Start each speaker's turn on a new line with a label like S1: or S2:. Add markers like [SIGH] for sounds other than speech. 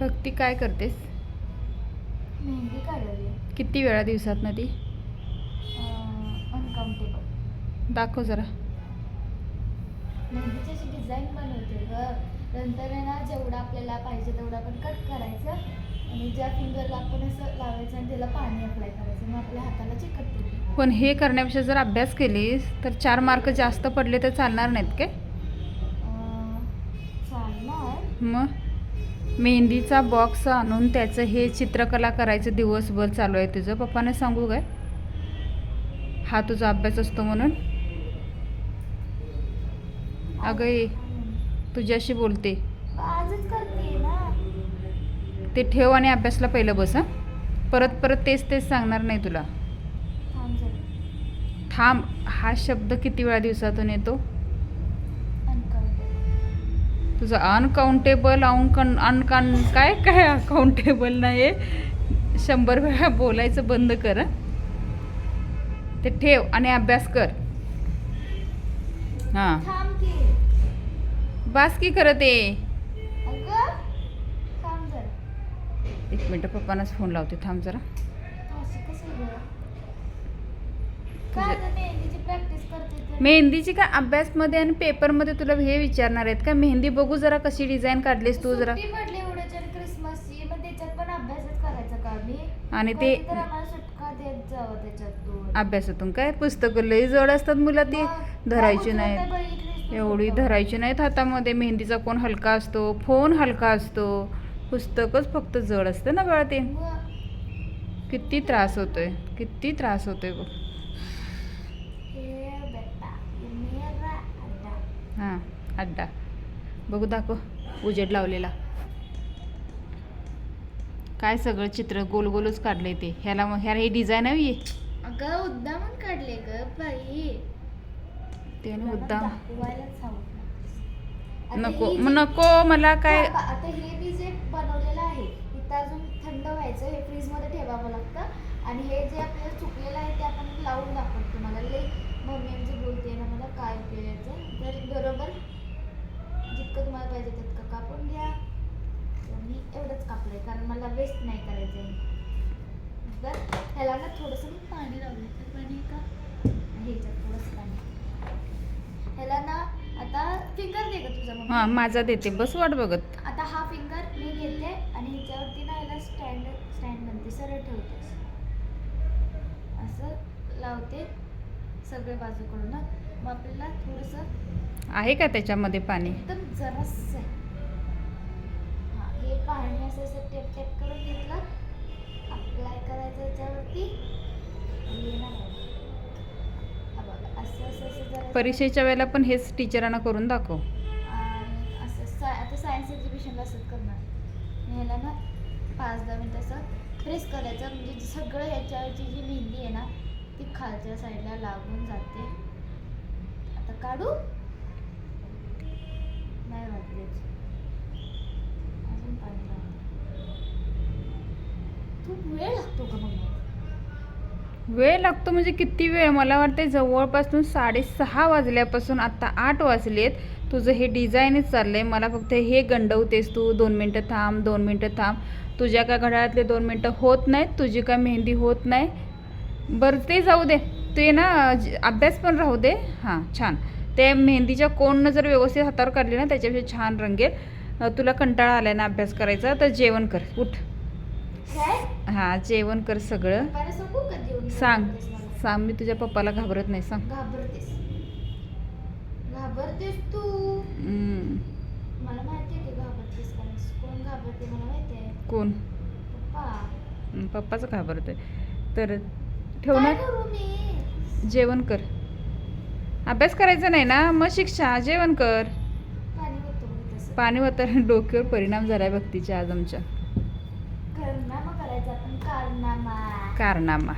S1: भक्ती काय करतेस?
S2: मेहंदी काढवली
S1: किती वेळा दिवसात ना ती
S2: अनकाउंटेबल
S1: दाखव जरा.
S2: मेहंदीची अशी डिझाईन बनवते ग. नंतर आहे ना जेवढा आपल्याला पाहिजे तेवढं आपण कट करायचं. आणि ज्या फिंगरला आपण असं लावायचं आणि त्याला पाणी अप्लाय करायचं. मग आपल्या हाताला चिकटते ती.
S1: पण हे करण्यापेक्षा जर अभ्यास केलीस तर चार मार्क जास्त पडले तर चालणार नाहीत काय
S2: अं, चालणार.
S1: मग? मेहंदीचा बॉक्स आणून त्याचं हे चित्रकला करायचं दिवसभर चालू आहे तुझं. पप्पाने सांगू काय? हा तुझा अभ्यास असतो म्हणून. अगं तुझ्याशी बोलते. ते ठेव आणि अभ्यासला पहिलं बस हां. परत परत तेच तेच सांगणार नाही तुला.
S2: थांब.
S1: हा शब्द किती वेळा दिवसातून येतो? तुझं अनकाउंटेबल अनकन अनकन काय काय अकाउंटेबल नाही शंभर वेळा बोलायचं बंद कर. ते ठेव आणि अभ्यास कर. हां. बास की करत आहे एक मिनटं पप्पांनाच फोन लावते. थांब जरा?
S2: काय
S1: तुझे-
S2: गं मेहंदीची प्रॅक्टिस करते तर
S1: मेहंदीची काय अभ्यासमध्ये आणि पेपरमध्ये तुला हे विचारणार आहेत का? मेहंदी बघू जरा कशी डिझाईन काढलीस तू जरा.
S2: सुट्टी पडली एवढ्याच्या क्रिसमसची मग त्याच्यात पण अभ्यासच करायचा का मी
S1: आणि ते
S2: कधी तर आम्हाला सुटका देत जावं त्याच्यातून
S1: अभ्यासातून काय? पुस्तकं लई जड असतात मुला ती.
S2: मग
S1: धरायची
S2: काय
S1: नाहीत.
S2: बघितलीस तू
S1: एवढी? धरायची नाहीत हातामध्ये. मेहंदीचा कोण हलका असतो? फोन हलका असतो. पुस्तकच फक्त जड असतं ना बाळा ते.
S2: मग
S1: किती त्रास होतोय. किती त्रास होतोय बघ.
S2: हे अड्डा
S1: बघू दाखव उजेड लावलेला काय सगळं चित्र गोल गोलच काढलंय ते ह्याला मग ह्याला ही डिझाईन हवी आहे
S2: अगं उद्दामन काढले ग बाई
S1: ते ना
S2: दाखवायलाच हवं. आता
S1: नको
S2: ही
S1: मग नको मला काय
S2: थांबा, आता हे मी जे बनवलेलं आहे. इथं अजून थंड व्हायचं हे फ्रीजमध्ये ठेवावं लागतं. आणि हे जे आपल्याला चुकलेलं आहे ते आपण लावून दाखवतो. तुम्हाला लई मम्मी आमची बोलते ना मला काय उपयोगायचं तर बरोबर जितकं तुम्हाला पाहिजे तितकं कापून घ्या. तर मी एवढंच कापलंय कारण मला वेस्ट नाही करायचं आहे तर ह्याला ना थोडंसं मी पाणी लावलं तर पाणी आहे का ह्याच्यात थोडंसं पाणी. ह्याला ना आता फिंगर दे का तुझा?
S1: हां माझा देते. बस वाट बघत.
S2: आता हा फिंगर मी घेते आणि ह्याच्यावरती ना याला स्टँड स्टँड बनते सरळ ठेवते. असं लावते. सगळे बाजूकडून ना मग आपल्याला थोडंसं
S1: आहे का त्याच्यामध्ये पाणी?
S2: एकदम जरासं. हा हे पाणी असं असं टेप टेप करून घेतलं. अप्लाय करायचं याच्यावरती.
S1: परीक्षेच्या वेळेला पण हेच टीचरांना करून दाखव.
S2: असं आता सायन्स एक्झिबिशनला असंच करणार. ह्याला ना पाच दहा मिनटं असं प्रेस करायचं. म्हणजे सगळं ह्याच्यावरची जी मेहंदी आहे ना ती खालच्या साईडला लागून जाते. आता काढू? नाही वाटले अजून पाणी खूप वेळ लागतो का मग
S1: वेळ लागतो म्हणजे किती वेळ? मला वाटते जवळपासून साडेसहा वाजल्यापासून आत्ता आठ वाजलेत. तुझं हे डिझाईनच चाललंय. मला फक्त हे गंडवतेस तू. दोन मिनटं थांब दोन मिनटं थांब. तुझ्या काय घड्याळातले दोन मिनटं होत नाहीत? तुझी काय मेहंदी होत नाही? बरं ते जाऊ दे. ते ना अभ्यास पण राहू दे. हां छान. ते मेहंदीच्या कोणनं जर व्यवस्थित हातावर काढली ना त्याच्यापेक्षा छान रंगेल. तुला कंटाळा आलाय ना अभ्यास करायचा तर जेवण कर. उठ. हां जेवण कर सगळं.
S2: सांगू
S1: सांग. मी तुझ्या पप्पाला घाबरत नाही सांग.
S2: घाबरतेस. तू?
S1: हम्म.
S2: मला माहिती आहे की घाबरतेस कारण कोण घाबरते मला माहिती आहे?
S1: कोण?
S2: पप्पा.
S1: हम्म, पप्पाच घाबरतोय. तर ठेवणार? जेवण कर. अभ्यास करायचा नाही ना? मग शिक्षा जेवण कर. पाणी वातर [LAUGHS] डोक्यावर परिणाम झालाय भक्तीच्या आज आमच्या.
S2: कारनामा करायचा. आपण कारनामा.
S1: कारनामा.